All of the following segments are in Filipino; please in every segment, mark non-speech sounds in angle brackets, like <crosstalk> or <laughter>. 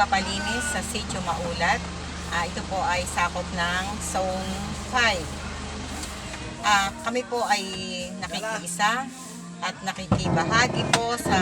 pagpapalinis sa Sitio Maulat. Ah, ito po ay sakop ng Zone 5. Ah, kami po ay nakikiisa at nakikibahagi po sa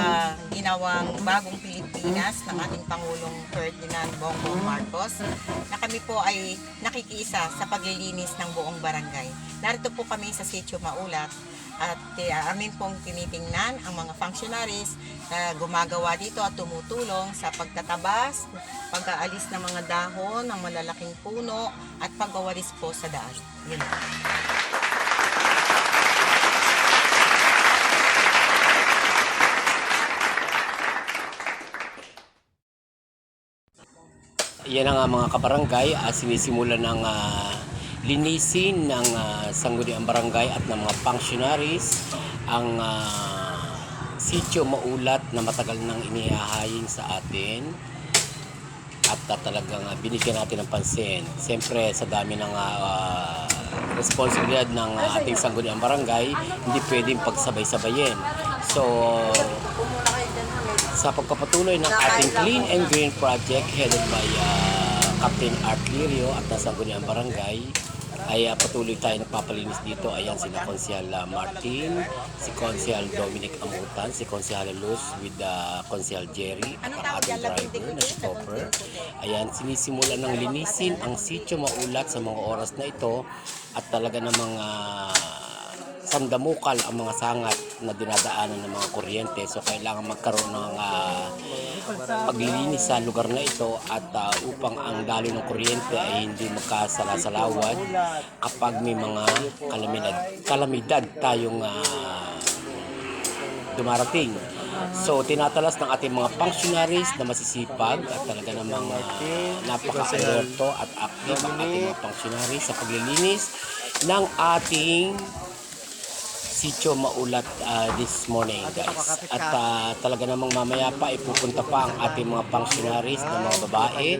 ginawang bagong Pilipinas ng ating Pangulong Ferdinand Bongbong Marcos na kami po ay nakikiisa sa paglilinis ng buong barangay. Narito po kami sa Sitio Maulat at uh, amin pong tinitingnan ang mga functionaries na gumagawa dito at tumutulong sa pagtatabas, pag-aalis ng mga dahon ng malalaking puno at pagwawalis po sa daan. Yun. Yan ang nga mga kabarangay at sinisimula ng ah, linisin ng uh, sangguniang barangay at ng mga functionaries ang ah, sitio maulat na matagal nang inihahayin sa atin at ah, talagang ah, binigyan natin ng pansin. Siyempre sa dami ng ah, responsibilidad ng ah, ating sangguniang barangay, hindi pwedeng pagsabay-sabayin. So, sa pagpapatuloy ng ating Clean and Green Project headed by uh, Captain Art Lirio at nasa Guniang Barangay ay uh, patuloy tayo nagpapalinis dito. Ayan sina Konsehal uh, Martin, si Konsehal Dominic Amutan, si Konsehal Luz with uh, Konsehal Jerry at ang ating driver na si Topper. Ayan, sinisimula ng linisin ang sitio maulat sa mga oras na ito at talaga namang uh, sandamukal ang mga sangat na dinadaanan ng mga kuryente. So kailangan magkaroon ng ah, paglilinis sa lugar na ito at ah, upang ang daloy ng kuryente ay hindi magkasalasalawad kapag may mga kalamidad, kalamidad tayong ah, dumarating. So, tinatalas ng ating mga functionaries na masisipag at talaga namang uh, napaka-alerto at active ang ating mga functionaries sa paglilinis ng ating sitio maulat ah, this morning guys. At ah, talaga namang mamaya pa ipupunta pa ang ating mga functionaries na mga babae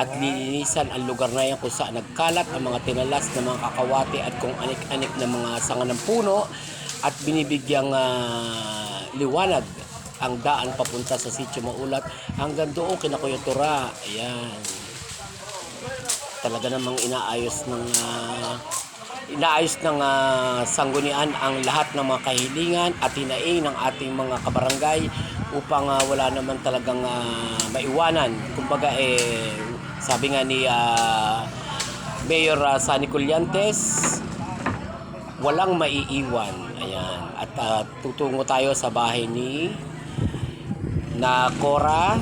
at lilinisan ang lugar na yan kung saan nagkalat ang mga tinalas na mga kakawati at kung anik-anik na mga sanga ng puno at binibigyang ah, liwanag ang daan papunta sa sitio maulat hanggang doon kina Kuya Tura. Ayan. Talaga namang inaayos ng ah, inaayos ng ah, sanggunian ang lahat ng mga kahilingan at hinaing ng ating mga kabarangay upang ah, wala naman talagang ah, maiwanan. Kumbaga eh sabi nga ni ah, Mayor ah, Sani Colliantes, walang maiiwan. Ayan. At ah, tutungo tayo sa bahay ni na Cora,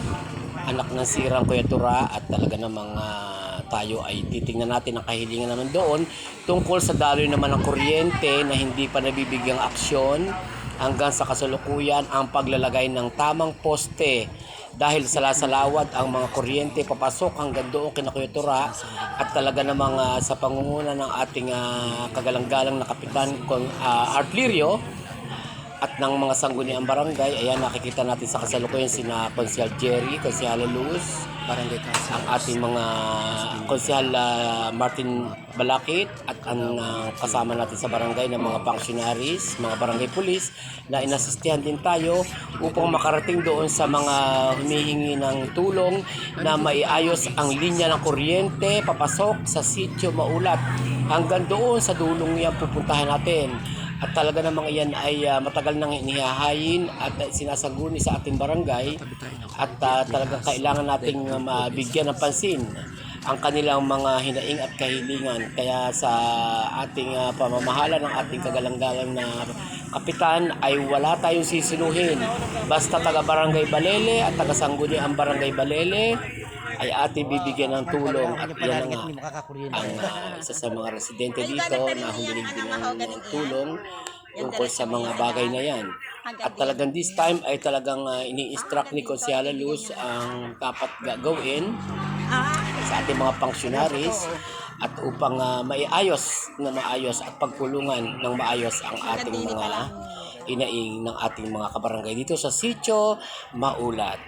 anak ng sirang Kuya Tura at talaga namang ah, tayo ay titingnan natin ang kahilingan naman doon tungkol sa daloy naman ng kuryente na hindi pa nabibigyang aksyon hanggang sa kasalukuyan ang paglalagay ng tamang poste. Dahil salasalawad ang mga kuryente papasok hanggang doon kina Kuya Tura at talaga namang ah, sa pangunguna ng ating ah, kagalang-galang na kapitan uh, Art Lirio at ng mga sangguniang barangay, ayan nakikita natin sa kasalukuyan sina Konsehal Jerry, Konsehal Luz, Barangay ang ating mga Konsehal ah, Martin Balakit at ang ah, kasama natin sa barangay ng mga functionaries, mga barangay police na inasistihan din tayo upang makarating doon sa mga humihingi ng tulong na maiayos ang linya ng kuryente papasok sa sitio Maulat. Hanggang doon sa dulong yan pupuntahan natin. At talaga namang iyan ay ah, matagal nang inihahayin at uh, sinasaguni sa ating barangay. At ah, talagang kailangan nating ah, mabigyan ng pansin ang kanilang mga hinaing at kahilingan. Kaya sa ating ah, pamamahala ng ating kagalang-galang na kapitan ay wala tayong sisinuhin. Basta taga Barangay Balele at taga Sangguni ang Barangay Balele ay ating bibigyan ng tulong at yan nga ang ah, isa sa mga residente dito na humiling din ng tulong tungkol sa mga bagay na yan. At talagang this time ay talagang ah, ini-instruct ni Consiala Luz ang dapat gagawin sa ating mga functionaries at upang ah, maiayos na maayos at pagpulungan ng maayos ang ating mga inaing ng ating mga kabarangay dito sa sitio Maulat.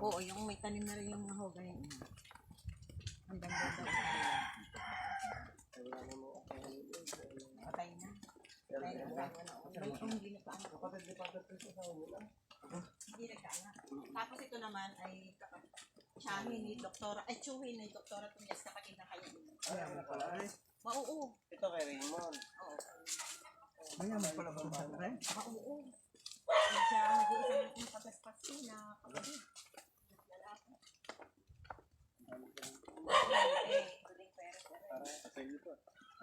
Oo, yung may tanim na rin yung mga hogay. Ang ganda daw. Patay na. Patay na. Hindi nagkaana. Tapos ito naman ay Chami ni Doktora, ay Chuhi ni Doktora Tunyas kapatid na kanya. Ma, oo. Ito kay Raymond. Oo. Mayaman pala ba oo. Ay, siya ang nag-iisa ng pagkaspasi na kapatid. Lalaki.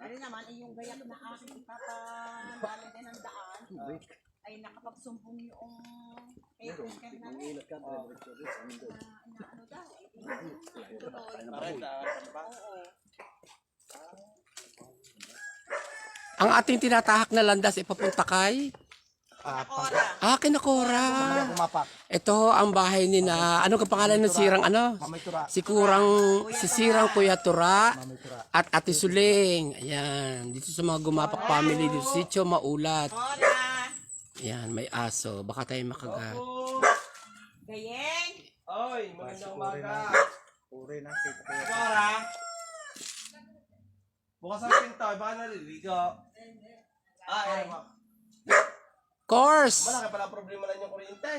Ano naman, ay yung gayak na aking ipapadala din ng daan, ay nakapagsumbong yung Kunker na. Rin. Na ano daw, eh, sa ba? Oo. Ang ating tinatahak na landas ay papunta kay Nakora. Ah, kinakora. Kumapak. Ito ang bahay ni na, ano ka pangalan ng sirang ano? Si Kurang, si Sirang Kuya Tura at Ate Suling. Ayan, dito sa mga gumapak family dito, Sitio Maulat. Kora. Ayan, may aso. Baka tayo makagat. Gayeng. Oy, magandang umaga. Puri na. Kita ko. Cora! Bukas ang pinto, baka naliligo. Ah, eh. Course! Malaki pala problema lang yung kuryente.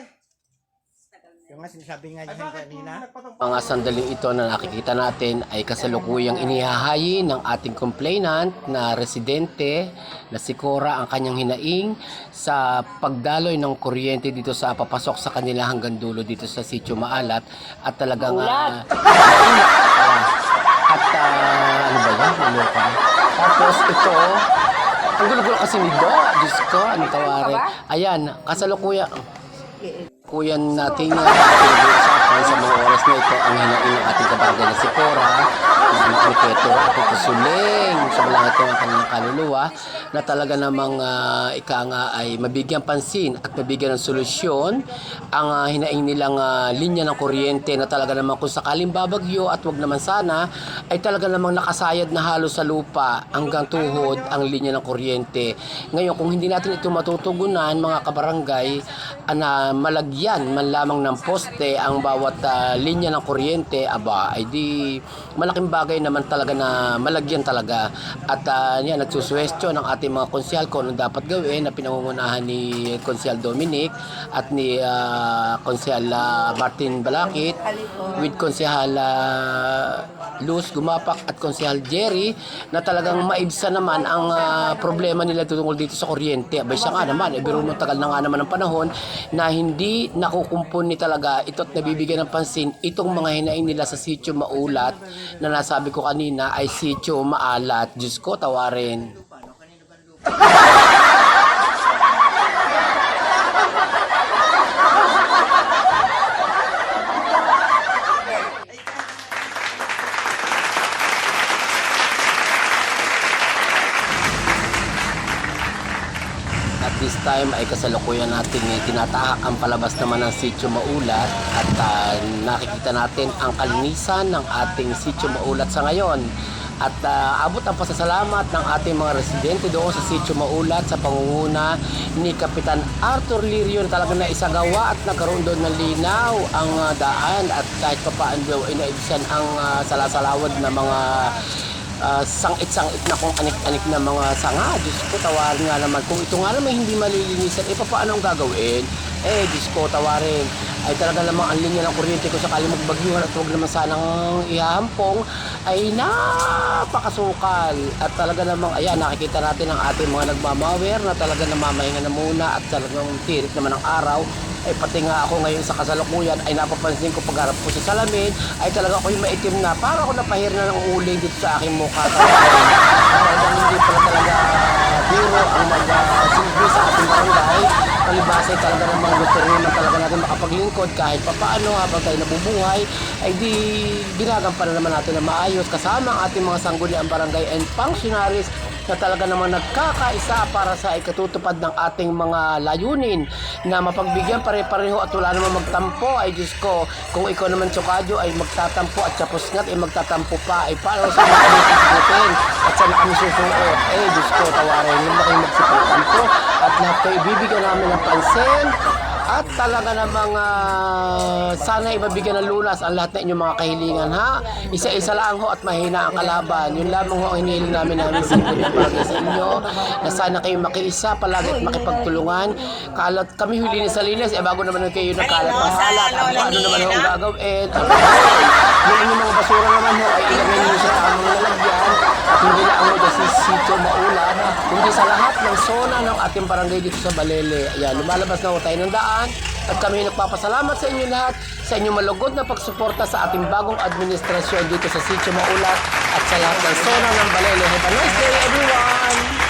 Yung nga sinasabi nga Ay, niya bakit kanina. nagpatong Mga sandaling ito na nakikita natin ay kasalukuyang inihahayi ng ating complainant na residente na si Cora ang kanyang hinaing sa pagdaloy ng kuryente dito sa papasok sa kanila hanggang dulo dito sa sitio Maalat at talagang ah, <laughs> at ah, ano ba yan? Naloka na. Tapos ito ang gulo-gulo kasi ni Do. Diyos ko, ano tawarin. Ayan, kasalukuyan. Kuyan uh, <laughs> pinag-uusapan sa mga oras na ito ang hinain ng ating kabarangay na si Cora Ketura at ito suling sa malangit ng kanilang kaluluwa na talaga namang uh, ika nga ay mabigyan pansin at mabigyan ng solusyon ang uh, hinaing nilang uh, linya ng kuryente na talaga namang kung sakaling babagyo at wag naman sana ay talaga namang nakasayad na halos sa lupa hanggang tuhod ang linya ng kuryente. Ngayon kung hindi natin ito matutugunan mga kabarangay na malagyan man lamang ng poste ang bawat ah, linya ng kuryente aba ay di malaking bagay naman talaga na malagyan talaga. At uh, yan nagsusuwestyo ng ating mga konsyal kung ano dapat gawin na pinangungunahan ni konsyal Dominic at ni ah, konsyal ah, Martin Balakit with konsyal ah, Luz Gumapak at konsehal Jerry na talagang maibsa naman ang ah, problema nila tungkol dito sa kuryente. Abay siya nga naman, eh, biro mo tagal na nga naman ng panahon na hindi nakukumpuni talaga ito at nabibigyan ng pansin itong mga hinaing nila sa sitio maulat na nasabi ko kanina ay sitio maalat. Diyos ko, tawarin. <laughs> At this time ay kasalukuyan natin eh, tinatahak ang palabas naman ng sitio maulat at ah, nakikita natin ang kalinisan ng ating sitio maulat sa ngayon. At ah, abot ang pasasalamat ng ating mga residente doon sa sitio maulat sa pangunguna ni Kapitan Arthur Lirio na talagang naisagawa at nagkaroon doon ng linaw ang ah, daan at kahit pa paano daw ay naibsan ang ah, salasalawad na mga ah, sangit-sangit na kung anik-anik na mga sanga. Diyos ko, tawarin nga naman. Kung ito nga naman hindi malilinisan, eh paano ang gagawin? Eh, Diyos ko, tawarin. Ay talaga namang ang linya ng kuryente ko sakali magbagyuhan at huwag naman sanang ihahampong ay napakasukal. At talaga namang, ayan, nakikita natin ang ating mga nagmamawer na talaga namamahinga na muna at talagang tirik naman ang araw ay pati nga ako ngayon sa kasalukuyan ay napapansin ko pagharap ko sa salamin ay talaga ako yung maitim na. Para ako napahir na ng uling dito sa aking mukha. <laughs> Talagang hindi pala talaga biro ang magsilbi sa ating barangay. Palibasa ay talaga namang determine na talaga natin makapaglingkod kahit papaano habang tayo nabubuhay. Ay di ginagampanan naman natin na maayos. Kasama ang ating mga sangguniang barangay and functionaries na talaga naman nagkakaisa para sa ikatutupad ng ating mga layunin na mapagbigyan pare-pareho at wala naman magtampo. Ay Diyos ko kung ikaw naman tsukadyo ay magtatampo at sa pusngat ay magtatampo pa ay paano sa mga kami at sa kami susuot eh Diyos ko tawarin hindi na kayo magsipagtampo at lahat kayo ibibigyan namin ng pansin At talaga namang ah, sana ibabigyan ng lunas ang lahat ng inyong mga kahilingan ha. Isa-isa lang ho at mahina ang kalaban. Yun lamang ho ang hinihiling namin namin sa inyo palagi sa inyo na sana kayo makiisa palagi at makipagtulungan. Kalat kami huli ni sa linis, eh bago naman kayo nakalat ng halat. Ano, ano naman ho ang gagawin? Yung inyong mga basura naman ho ay ilagay niyo sa tamang lalagyan at hindi lang ho sa sitio maulan, kundi sa lahat ng zona ng ating barangay dito sa Balele. Ayan, lumalabas na ho tayo ng daan at kami nagpapasalamat sa inyo lahat sa inyong malugod na pagsuporta sa ating bagong administrasyon dito sa sitio Maulat at sa lahat ng zona ng Balele. Have a nice day everyone!